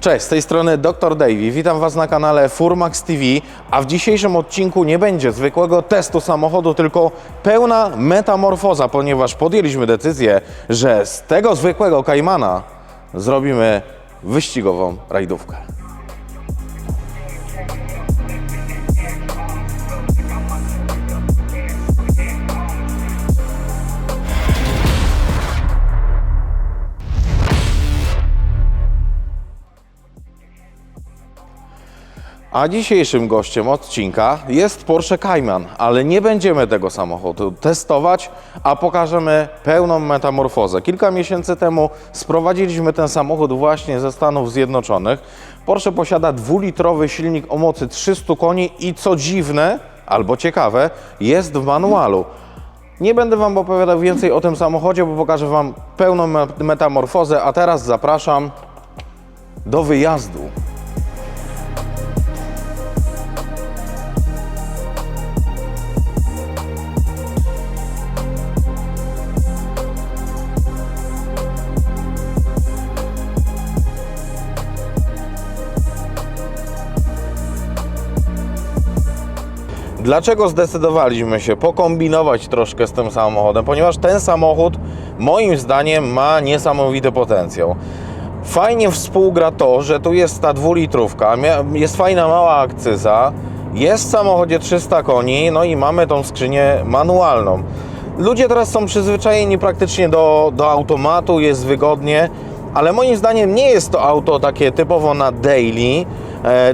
Cześć, z tej strony Dr. Davey. Witam Was na kanale Furmax TV, a w dzisiejszym odcinku nie będzie zwykłego testu samochodu, tylko pełna metamorfoza, ponieważ podjęliśmy decyzję, że z tego zwykłego Kaimana zrobimy wyścigową rajdówkę. A dzisiejszym gościem odcinka jest Porsche Cayman, ale nie będziemy tego samochodu testować, a pokażemy pełną metamorfozę. Kilka miesięcy temu sprowadziliśmy ten samochód właśnie ze Stanów Zjednoczonych. Porsche posiada dwulitrowy silnik o mocy 300 koni i co dziwne, albo ciekawe, jest w manualu. Nie będę Wam opowiadał więcej o tym samochodzie, bo pokażę Wam pełną me- metamorfozę, a teraz zapraszam do wyjazdu. Dlaczego zdecydowaliśmy się pokombinować troszkę z tym samochodem? Ponieważ ten samochód moim zdaniem ma niesamowity potencjał. Fajnie współgra to, że tu jest ta dwulitrówka, jest fajna mała akcyza, jest w samochodzie 300 koni, no i mamy tą skrzynię manualną. Ludzie teraz są przyzwyczajeni praktycznie do, do automatu, jest wygodnie, ale moim zdaniem nie jest to auto takie typowo na daily,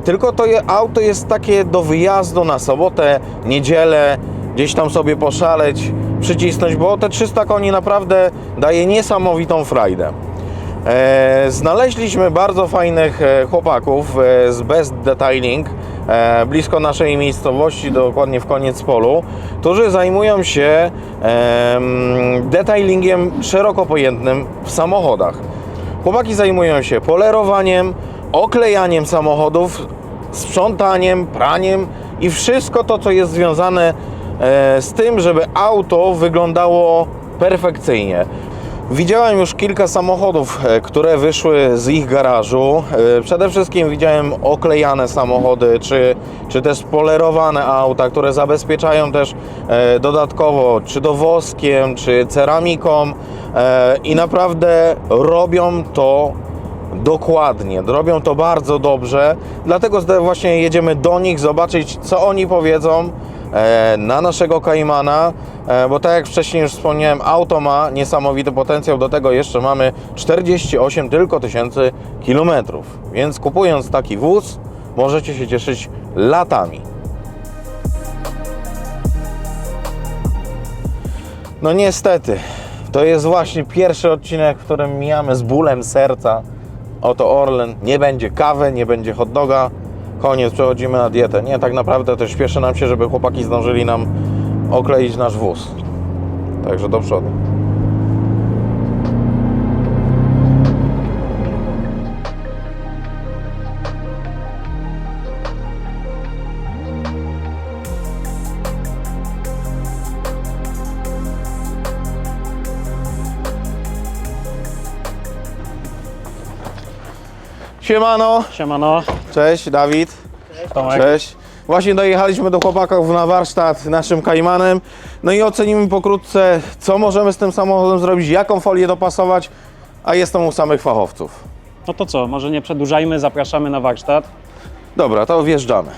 tylko to auto jest takie do wyjazdu na sobotę, niedzielę, gdzieś tam sobie poszaleć, przycisnąć, bo te 300 koni naprawdę daje niesamowitą frajdę. E, znaleźliśmy bardzo fajnych e, chłopaków e, z Best Detailing e, blisko naszej miejscowości, dokładnie w koniec polu, którzy zajmują się em, detailingiem szeroko pojętnym w samochodach. Chłopaki zajmują się polerowaniem, oklejaniem samochodów, sprzątaniem, praniem i wszystko to, co jest związane e, z tym, żeby auto wyglądało perfekcyjnie. Widziałem już kilka samochodów, e, które wyszły z ich garażu. E, Przede wszystkim widziałem oklejane samochody, czy, czy też polerowane auta, które zabezpieczają też dodatkowo, czy to woskiem, czy ceramiką i naprawdę robią to Dokładnie, robią to bardzo dobrze, dlatego właśnie jedziemy do nich zobaczyć, co oni powiedzą e, na naszego Kaimana, e, bo tak jak wcześniej już wspomniałem, auto ma niesamowity potencjał, do tego jeszcze mamy 48 tylko tysięcy kilometrów, więc kupując taki wóz możecie się cieszyć latami. No niestety, to jest właśnie pierwszy odcinek, w którym mijamy z bólem serca. Oto Orlen, nie będzie kawy, nie będzie hot doga. Koniec, przechodzimy na dietę. Nie, tak naprawdę to śpieszy nam się, żeby chłopaki zdążyli nam okleić nasz wóz. Także do przodu. Siemano, Siemano, cześć Dawid. Tomek. Cześć. Właśnie dojechaliśmy do chłopaków na warsztat naszym Kajmanem. No i ocenimy pokrótce, co możemy z tym samochodem zrobić, jaką folię dopasować, a jestem u samych fachowców. No to co, może nie przedłużajmy, zapraszamy na warsztat. Dobra, to wjeżdżamy.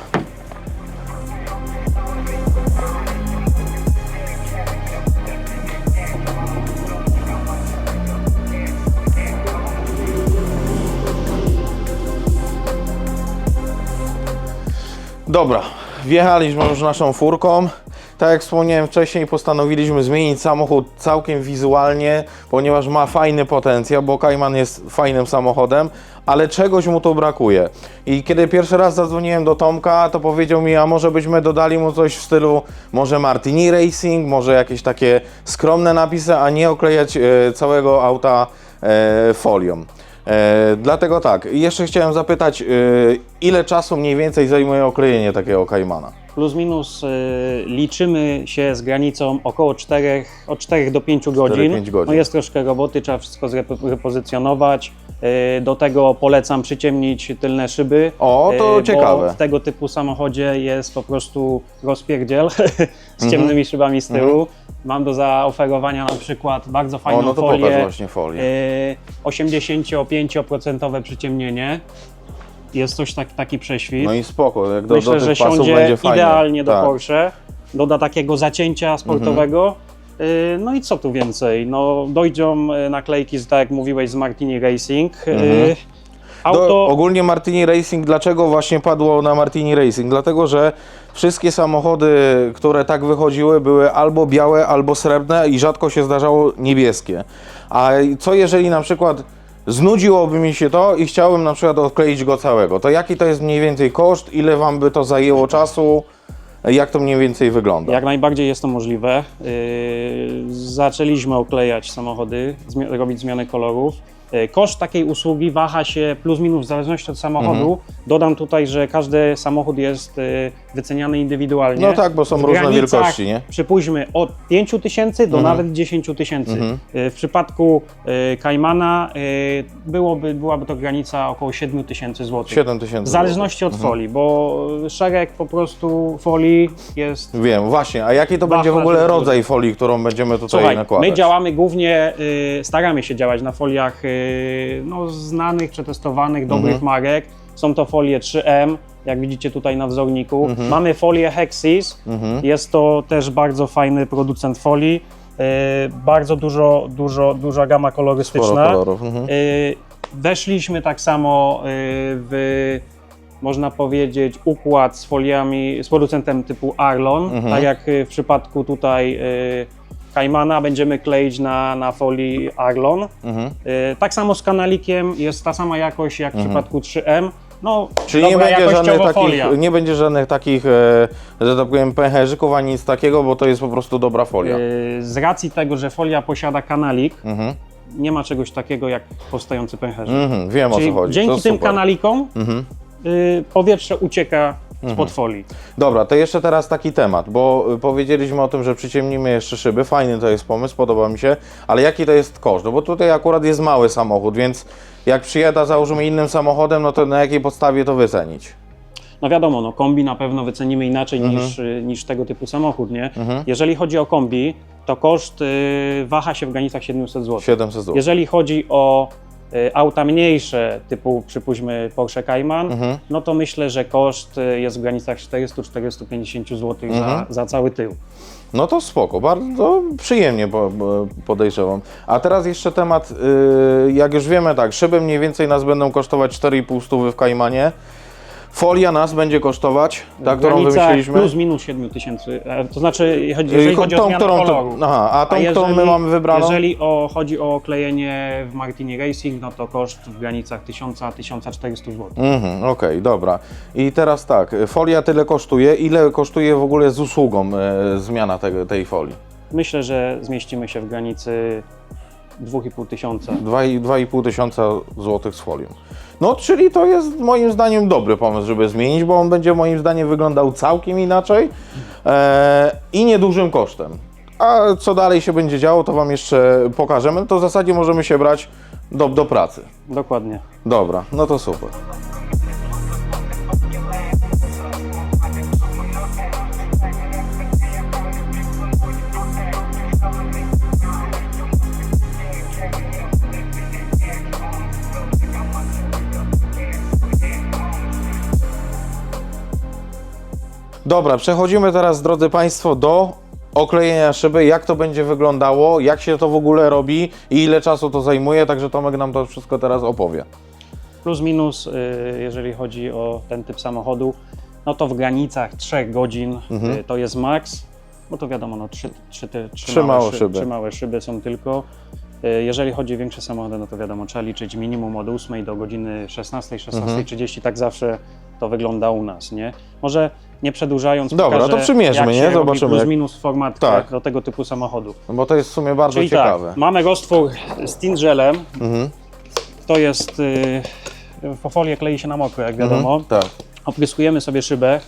Dobra, wjechaliśmy już naszą furką. Tak jak wspomniałem wcześniej, postanowiliśmy zmienić samochód całkiem wizualnie, ponieważ ma fajny potencjał, bo Cayman jest fajnym samochodem, ale czegoś mu tu brakuje. I kiedy pierwszy raz zadzwoniłem do Tomka, to powiedział mi, a może byśmy dodali mu coś w stylu może Martini Racing, może jakieś takie skromne napisy, a nie oklejać e, całego auta e, folią. E, dlatego tak, jeszcze chciałem zapytać, e, ile czasu mniej więcej zajmuje oklejenie takiego Caymana? Plus minus y, liczymy się z granicą około 4, od 4 do 5 godzin. pięć godzin. No jest troszkę roboty, trzeba wszystko zrepozycjonować, Y, Do tego polecam przyciemnić tylne szyby. O, to y, ciekawe. W tego typu samochodzie jest po prostu rozpierdziel z Mhm. ciemnymi szybami z tyłu. Mam do zaoferowania na przykład bardzo fajną O, no to folię. pokaż właśnie folię. y, 85% przyciemnienie. Jest coś tak, taki prześwit. No i spoko, jak do, Myślę, do że tych pasów siądzie będzie fajnie. idealnie do tak. Porsche. Doda takiego zacięcia sportowego. Y, No i co tu więcej? No, dojdą y, naklejki, z- tak jak mówiłeś, z Martini Racing. Y, Mhm. Do, Auto, ogólnie Martini Racing, dlaczego właśnie padło na Martini Racing? Dlatego, że wszystkie samochody, które tak wychodziły, były albo białe, albo srebrne i rzadko się zdarzało niebieskie. A co jeżeli na przykład znudziłoby mi się to i chciałbym na przykład odkleić go całego, to jaki to jest mniej więcej koszt, ile Wam by to zajęło czasu, jak to mniej więcej wygląda? Jak najbardziej jest to możliwe. Yy, zaczęliśmy oklejać samochody, zmi- robić zmiany kolorów. Yy, Koszt takiej usługi waha się plus minus w zależności od samochodu. Mhm. Dodam tutaj, że każdy samochód jest yy, wyceniany indywidualnie. No tak, bo są W różne wielkości, nie? Przypuśćmy od 5 tysięcy do Mhm. nawet 10 tysięcy. Mhm. Yy, W przypadku Kaimana yy, byłoby, byłaby to granica około 7 tysięcy złotych. 7 tysięcy. W zależności od Mhm. folii, bo szereg po prostu folii jest Wiem, właśnie. A jaki to będzie w ogóle rodzaj folii, którą będziemy tutaj Słuchaj, nakładać? my działamy głównie, y, staramy się działać na foliach y, no, znanych, przetestowanych, dobrych Mhm. marek. Są to folie 3M, jak widzicie tutaj na wzorniku. Mhm. Mamy folię Hexis, Mhm. jest to też bardzo fajny producent folii. Y, bardzo dużo, dużo, duża gama kolorystyczna. Mhm. Y, Weszliśmy tak samo w, można powiedzieć, układ z foliami, z producentem typu Arlon. Mhm. Tak jak w przypadku tutaj y, Kaimana będziemy kleić na, na folii Arlon. Mhm. Y, Tak samo z kanalikiem jest ta sama jakość jak w przypadku 3M. No, Czyli nie dobra będzie, żadnych jakościowo takich, folia. nie będzie żadnych takich, e, że tak powiem, pęcherzyków ani nic takiego, bo to jest po prostu dobra folia. Y, Z racji tego, że folia posiada kanalik, Mhm. nie ma czegoś takiego jak powstający pęcherzyk. Mhm. Wiem o Czyli co chodzi. dzięki to tym super. kanalikom Mhm. y, powietrze ucieka spod folii. Dobra, to jeszcze teraz taki temat, bo y, powiedzieliśmy o tym, że przyciemnimy jeszcze szyby. Fajny to jest pomysł, podoba mi się, ale jaki to jest koszt? No bo tutaj akurat jest mały samochód, więc jak przyjada, załóżmy innym samochodem, no to na jakiej podstawie to wycenić? No wiadomo, no kombi na pewno wycenimy inaczej Mhm. niż, y, niż tego typu samochód, nie? Jeżeli chodzi o kombi, to koszt y, waha się w granicach 700 zł. 700 zł. Jeżeli chodzi o auta mniejsze, typu przypuśćmy Porsche Cayman, Mhm. no to myślę, że koszt y, jest w granicach 400-450 zł Mhm. za, za cały tył. No to spoko, bardzo przyjemnie po- po- podejrzewam. A teraz jeszcze temat, yy, jak już wiemy tak, szyby mniej więcej nas będą kosztować 4,5 stówy w Kaimanie. Folia nas będzie kosztować, ta, którą wymyśliliśmy. plus minus 7 tysięcy, e, to znaczy chodzi- Yy, jeżeli chodzi o tą, zmianę którą, koloru. aha, a tą, A którą my mamy wybraną? Jeżeli o, chodzi o klejenie w Martini Racing, no to koszt w granicach 1000-1400 zł. Mhm, Okej, dobra. I teraz tak, folia tyle kosztuje. Ile kosztuje w ogóle z usługą e, zmiana tego, tej folii? Myślę, że zmieścimy się w granicy 2,5 tysiąca. 2,5 tysiąca złotych z folią. No, czyli to jest moim zdaniem dobry pomysł, żeby zmienić, bo on będzie moim zdaniem wyglądał całkiem inaczej e, i niedużym kosztem. A co dalej się będzie działo, to Wam jeszcze pokażemy. To w zasadzie możemy się brać do, do pracy. Dokładnie. Dobra, no to super. Dobra, przechodzimy teraz, drodzy Państwo, do oklejenia szyby, jak to będzie wyglądało, jak się to w ogóle robi i ile czasu to zajmuje, także Tomek nam to wszystko teraz opowie. Plus minus, y, jeżeli chodzi o ten typ samochodu, no to w granicach 3 godzin y, to jest maks. Bo to wiadomo, no trzy, trzy, trzy, Trzy małe szy- szyby. Trzy małe szyby są tylko. Y, Jeżeli chodzi o większe samochody, no to wiadomo, trzeba liczyć minimum od 8 do godziny 16, 16.30, tak zawsze to wygląda u nas, nie? Może nie przedłużając, Dobra, pokażę, to przymierzmy, jak nie? robi Zobaczymy, plus jak- minus format Tak. do tego typu samochodu. No Bo to jest w sumie bardzo Czyli ciekawe. tak, mamy roztwór z tingelem, Mhm. to jest, y, po folię klei się na mokro, jak wiadomo. Mhm, tak. Opryskujemy sobie szybę.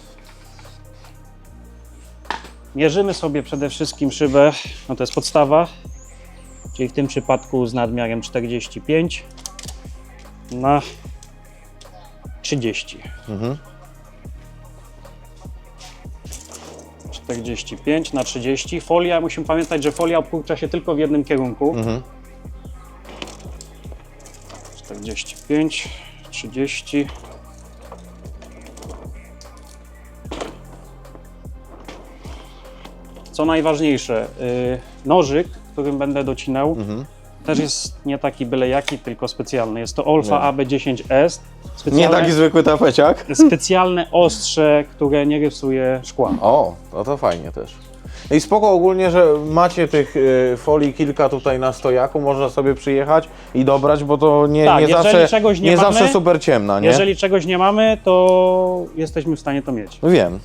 Mierzymy sobie przede wszystkim szybę, no to jest podstawa, czyli w tym przypadku z nadmiarem 45. na 30. Mhm. 45 na 30. Folia, musimy pamiętać, że folia obkurcza się tylko w jednym kierunku. Mhm. 45, 30. Co najważniejsze, y, nożyk, którym będę docinał, Mhm. Też jest nie taki byle jaki, tylko specjalny. Jest to Olfa Nie. AB10S. Nie Specjalne, taki zwykły tapeciak? specjalne ostrze, które nie rysuje szkła. O, no to fajnie też. I spoko ogólnie, że macie tych y, folii kilka tutaj na stojaku, można sobie przyjechać i dobrać, bo to nie, Tak, nie, jeżeli zawsze, czegoś nie nie mamy, zawsze super ciemna, nie? Jeżeli czegoś nie mamy, to jesteśmy w stanie to mieć. Wiem.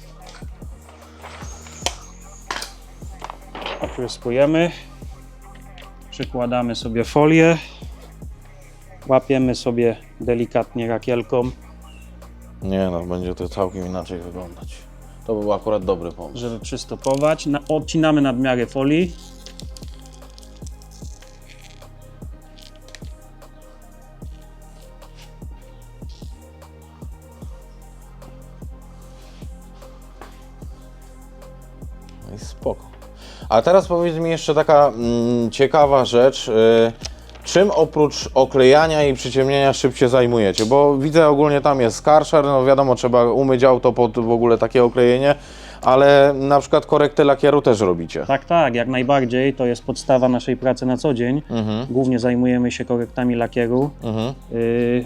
Opryskujemy, przykładamy sobie folię, łapiemy sobie delikatnie rakielką, Nie no, będzie to całkiem inaczej wyglądać. To był akurat dobry pomysł. żeby przystopować. Na, odcinamy nadmiary folii. A teraz powiedz mi jeszcze taka mm, ciekawa rzecz. Y, czym oprócz oklejania i przyciemnienia szybciej zajmujecie? Bo widzę ogólnie tam jest Karcher, no wiadomo, trzeba umyć auto pod w ogóle takie oklejenie, ale na przykład korektę lakieru też robicie. Tak, tak, jak najbardziej. To jest podstawa naszej pracy na co dzień. Mhm, Głównie zajmujemy się korektami lakieru. mhm. Yy,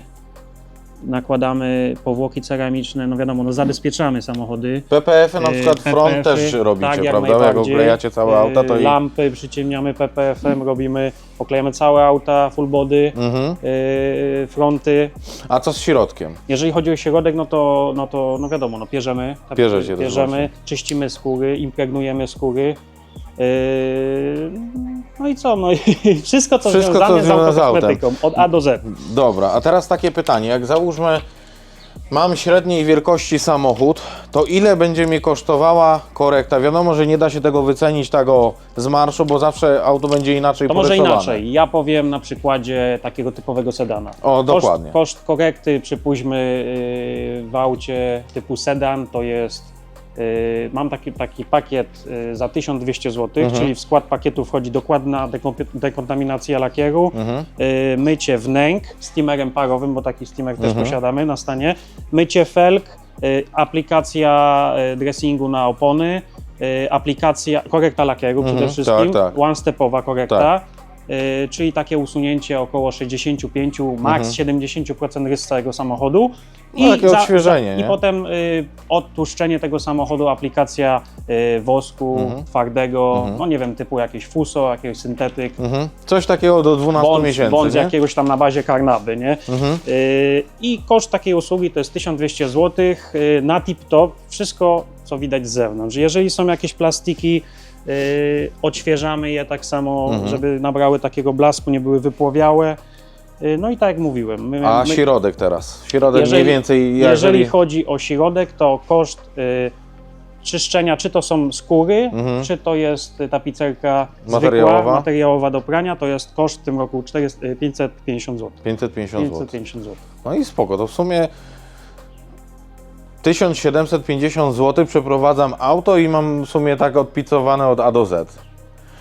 nakładamy powłoki ceramiczne, no wiadomo, no zabezpieczamy samochody. PPF-y na Yy, przykład front PPF-y, też robicie, tak, jak prawda? Jak najbardziej. oklejacie całe auta, to i... Lampy przyciemniamy PPF-em, robimy, oklejamy całe auta, full body, Mhm. yy, fronty. A co z środkiem? Jeżeli chodzi o środek, no to, no to no wiadomo, no pierzemy, tak, Pierzecie też pierzemy czyścimy skóry, impregnujemy skóry. Yy, no i co? No i wszystko, co Wszystko, co związane z związane z autem. autokosmetyką, od A do Z. Dobra, a teraz takie pytanie, jak załóżmy mam średniej wielkości samochód, to ile będzie mi kosztowała korekta? Wiadomo, że nie da się tego wycenić tak o z marszu, bo zawsze auto będzie inaczej To może porysowane. inaczej. Ja powiem na przykładzie takiego typowego sedana. O, dokładnie. Koszt, koszt korekty, przypuśćmy yy, w aucie typu sedan, to jest. Yy, Mam taki, taki pakiet yy, za 1200 zł, Mhm. czyli w skład pakietu wchodzi dokładna dekontaminacja lakieru, Mhm. yy, mycie wnęk steamerem parowym, bo taki steamer też Mhm. posiadamy na stanie, mycie felg, yy, aplikacja dressingu na opony, aplikacja, korekta lakieru Mhm, przede wszystkim, tak, tak. one-stepowa korekta, yy, czyli takie usunięcie około 65, max 70% rys całego samochodu. No, takie odświeżenie, I nie? potem y, odtłuszczenie tego samochodu, aplikacja y, wosku Mhm. twardego, Mhm. no nie wiem, typu jakieś fuso, jakiegoś syntetyk, Mhm. Coś takiego do 12 bądź, miesięcy, bądź nie? jakiegoś tam na bazie karnaby, nie? Mhm. Y, I koszt takiej usługi to jest 1200 zł y, na tip-top, wszystko co widać z zewnątrz. Jeżeli są jakieś plastiki, y, odświeżamy je tak samo, Mhm. żeby nabrały takiego blasku, nie były wypłowiałe. Y, No i tak jak mówiłem, my, A my, środek teraz? Środek Jeżeli- mniej więcej, jeżeli jeżeli... chodzi o środek, to koszt y, czyszczenia, czy to są skóry, Mhm. czy to jest y, tapicerka Materiałowa? zwykła, materiałowa do prania, to jest koszt w tym roku 400, y, 550 zł. 550 zł. 550 zł. No i spoko, to w sumie 1750 zł przeprowadzam auto i mam w sumie tak odpicowane od A do Z.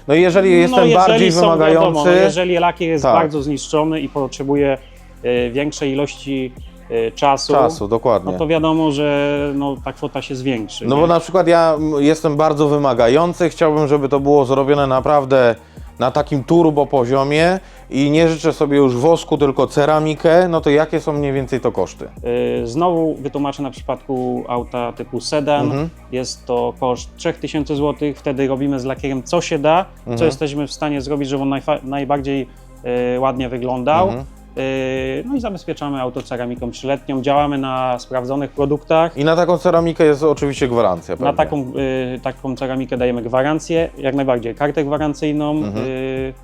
No i jeżeli jestem jeżeli bardziej są, wymagający, Wiadomo, no jeżeli lakier jest Tak. bardzo zniszczony i potrzebuje y, większej ilości y, czasu, czasu, dokładnie. no to wiadomo, że no, ta kwota się zwiększy. No nie? bo na przykład ja jestem bardzo wymagający, chciałbym, żeby to było zrobione naprawdę na takim turbo poziomie i nie życzę sobie już wosku, tylko ceramikę, no to jakie są mniej więcej to koszty? Y, Znowu wytłumaczę na przypadku auta typu sedan. Mhm. Jest to koszt 3000 zł. Wtedy robimy z lakierem co się da, co Mhm. jesteśmy w stanie zrobić, żeby on najfa- najbardziej y, ładnie wyglądał. Mhm. Y, no i zabezpieczamy auto ceramiką trzyletnią. Działamy na sprawdzonych produktach. I na taką ceramikę jest oczywiście gwarancja pewnie. Na taką, y, taką ceramikę dajemy gwarancję, jak najbardziej kartę gwarancyjną. Mhm. Y,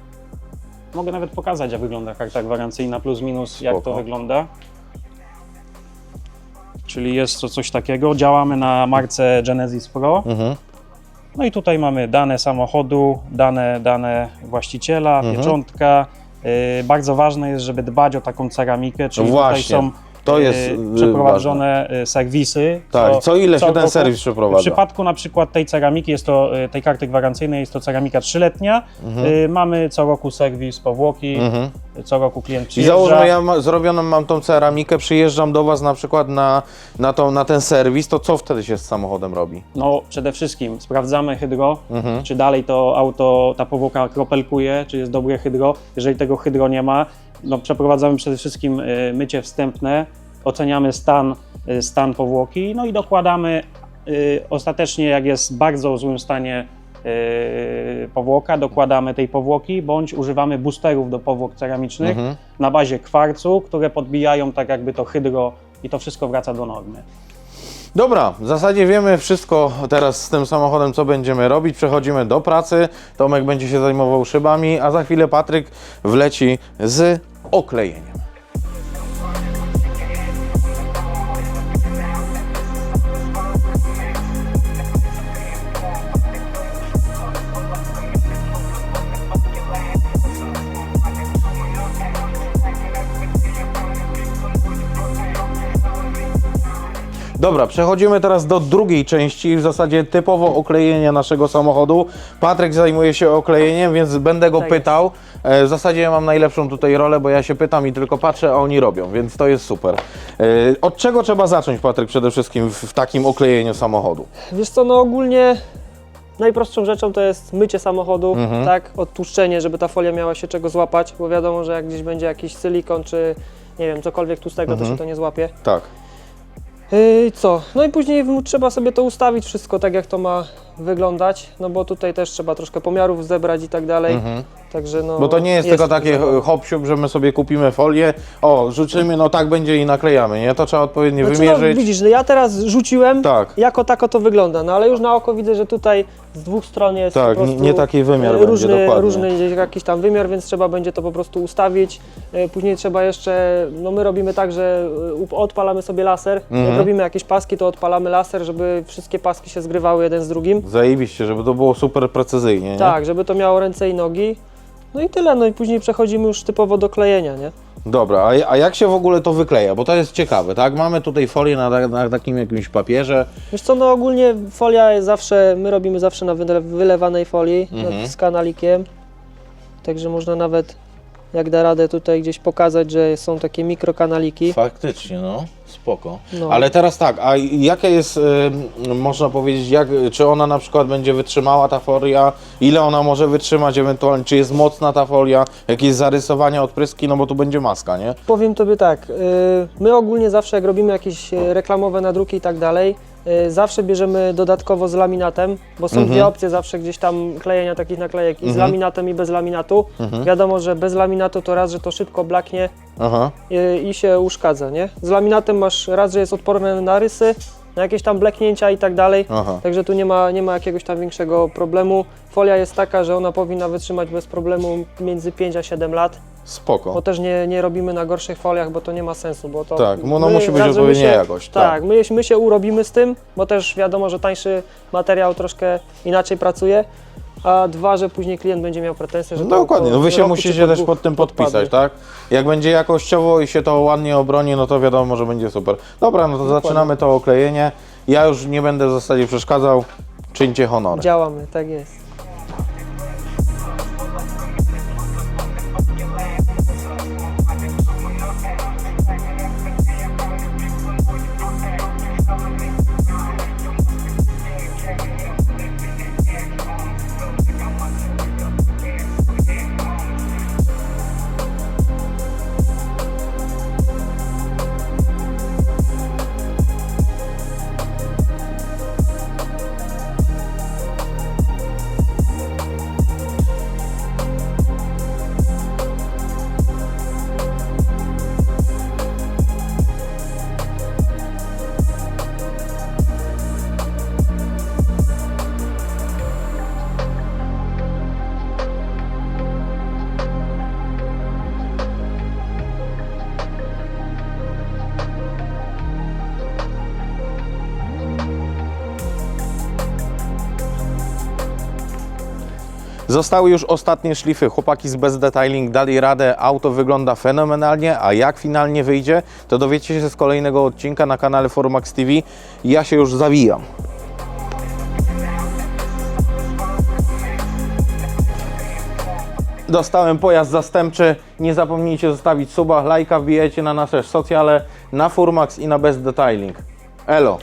mogę nawet pokazać, jak wygląda karta gwarancyjna, plus minus, jak Spoko. to wygląda. Czyli jest to coś takiego. Działamy na marce Genesis Pro. Mhm. No i tutaj mamy dane samochodu, dane, dane właściciela, Mhm. pieczątka, bardzo ważne jest, żeby dbać o taką ceramikę, czyli No tutaj są to jest, y, przeprowadzone y, serwisy. Tak, co ile się ten roku. serwis W przeprowadza? przypadku na przykład tej ceramiki, jest to y, tej karty gwarancyjnej, jest to ceramika trzyletnia. Mhm. Y, Mamy co roku serwis powłoki, Mhm. co roku klient I przyjeżdża. załóżmy, ja ma, zrobioną mam tą ceramikę, przyjeżdżam do Was na przykład na, na, tą, na ten serwis, to co wtedy się z samochodem robi? No przede wszystkim sprawdzamy hydro, Mhm. czy dalej to auto, ta powłoka kropelkuje, czy jest dobre hydro. Jeżeli tego hydro nie ma, no przeprowadzamy przede wszystkim y, mycie wstępne, oceniamy stan, y, stan powłoki, no i dokładamy y, ostatecznie, jak jest w bardzo złym stanie powłoka, dokładamy tej powłoki, bądź używamy boosterów do powłok ceramicznych Mhm. na bazie kwarcu, które podbijają tak jakby to hydro i to wszystko wraca do normy. Dobra, w zasadzie wiemy wszystko teraz z tym samochodem, co będziemy robić. Przechodzimy do pracy. Tomek będzie się zajmował szybami, a za chwilę Patryk wleci z oklejeniem. Dobra, przechodzimy teraz do drugiej części, w zasadzie typowo oklejenia naszego samochodu. Patryk zajmuje się oklejeniem, więc będę go pytał. E, W zasadzie ja mam najlepszą tutaj rolę, bo ja się pytam i tylko patrzę, a oni robią, więc to jest super. E, Od czego trzeba zacząć, Patryk, przede wszystkim w, takim oklejeniu samochodu? Wiesz co, no ogólnie najprostszą rzeczą to jest mycie samochodu, Mhm. tak, odtłuszczenie, żeby ta folia miała się czego złapać, bo wiadomo, że jak gdzieś będzie jakiś silikon czy nie wiem, cokolwiek tłustego, Mhm. to się to nie złapie. Tak. Yy, co? No i później trzeba sobie to ustawić wszystko tak, jak to ma wyglądać, no bo tutaj też trzeba troszkę pomiarów zebrać i tak dalej, Mhm. Także no... Bo to nie jest, tylko takie hop siup, że my sobie kupimy folię, o, rzucimy, no tak będzie i naklejamy, nie? To trzeba odpowiednio Znaczy, wymierzyć. No, widzisz, no ja teraz rzuciłem, Tak. jako tako to wygląda, no ale już na oko widzę, że tutaj z dwóch stron jest Tak, po nie- taki wymiar e, będzie, różny, dokładnie. różny gdzieś jakiś tam wymiar, więc trzeba będzie to po prostu ustawić. E, Później trzeba jeszcze, no my robimy tak, że e, odpalamy sobie laser, Mhm. jak robimy jakieś paski, to odpalamy laser, żeby wszystkie paski się zgrywały jeden z drugim. Zajebiście, żeby to było super precyzyjnie, nie? Tak, żeby to miało ręce i nogi. No i tyle, no i później przechodzimy już typowo do klejenia, nie? Dobra, a, a jak się w ogóle to wykleja? Bo to jest ciekawe, tak? Mamy tutaj folię na, na takim jakimś papierze. Wiesz co, no ogólnie folia jest zawsze, my robimy zawsze na wyle- wylewanej folii Mhm. z kanalikiem, także można nawet jak da radę tutaj gdzieś pokazać, że są takie mikrokanaliki. Faktycznie, no, spoko. No. Ale teraz tak, a jaka jest, y, można powiedzieć, jak, czy ona na przykład będzie wytrzymała ta folia, ile ona może wytrzymać ewentualnie, czy jest mocna ta folia, jakieś zarysowania, odpryski, no bo tu będzie maska, nie? Powiem Tobie tak, y, my ogólnie zawsze jak robimy jakieś y, reklamowe nadruki i tak dalej, y, zawsze bierzemy dodatkowo z laminatem, bo są dwie opcje zawsze gdzieś tam klejenia takich naklejek i z laminatem i bez laminatu. Wiadomo, że bez laminatu to raz, że to szybko blaknie Aha, y, i się uszkadza, nie? Z laminatem masz raz, że jest odporny na rysy, na jakieś tam bleknięcia i tak dalej. aha. Także tu nie ma, nie ma jakiegoś tam większego problemu. Folia jest taka, że ona powinna wytrzymać bez problemu między 5 a 7 lat. Bo Spoko. też nie, nie robimy na gorszych foliach, bo to nie ma sensu. Bo to Tak, my musi być raz, że my odpowiednia się- jakość, Tak, tak. My, my się urobimy z tym, bo też wiadomo, że tańszy materiał troszkę inaczej pracuje. A dwa, że później klient będzie miał pretensje, że No to dokładnie, no wy się roku musicie po też dwóch pod tym podpisać, tak? Jak będzie jakościowo i się to ładnie obroni, no to wiadomo, że będzie super. Dobra, no to zaczynamy to oklejenie. Ja już nie będę w zasadzie przeszkadzał. Czyńcie honory. Działamy, tak jest. Zostały już ostatnie szlify. Chłopaki z Best Detailing dali radę. Auto wygląda fenomenalnie, a jak finalnie wyjdzie, to dowiecie się z kolejnego odcinka na kanale Formax TV. Ja się już zawijam. Dostałem pojazd zastępczy. Nie zapomnijcie zostawić suba, lajka, wbijajcie na nasze socjale, na Furmax i na Best Detailing. Elo!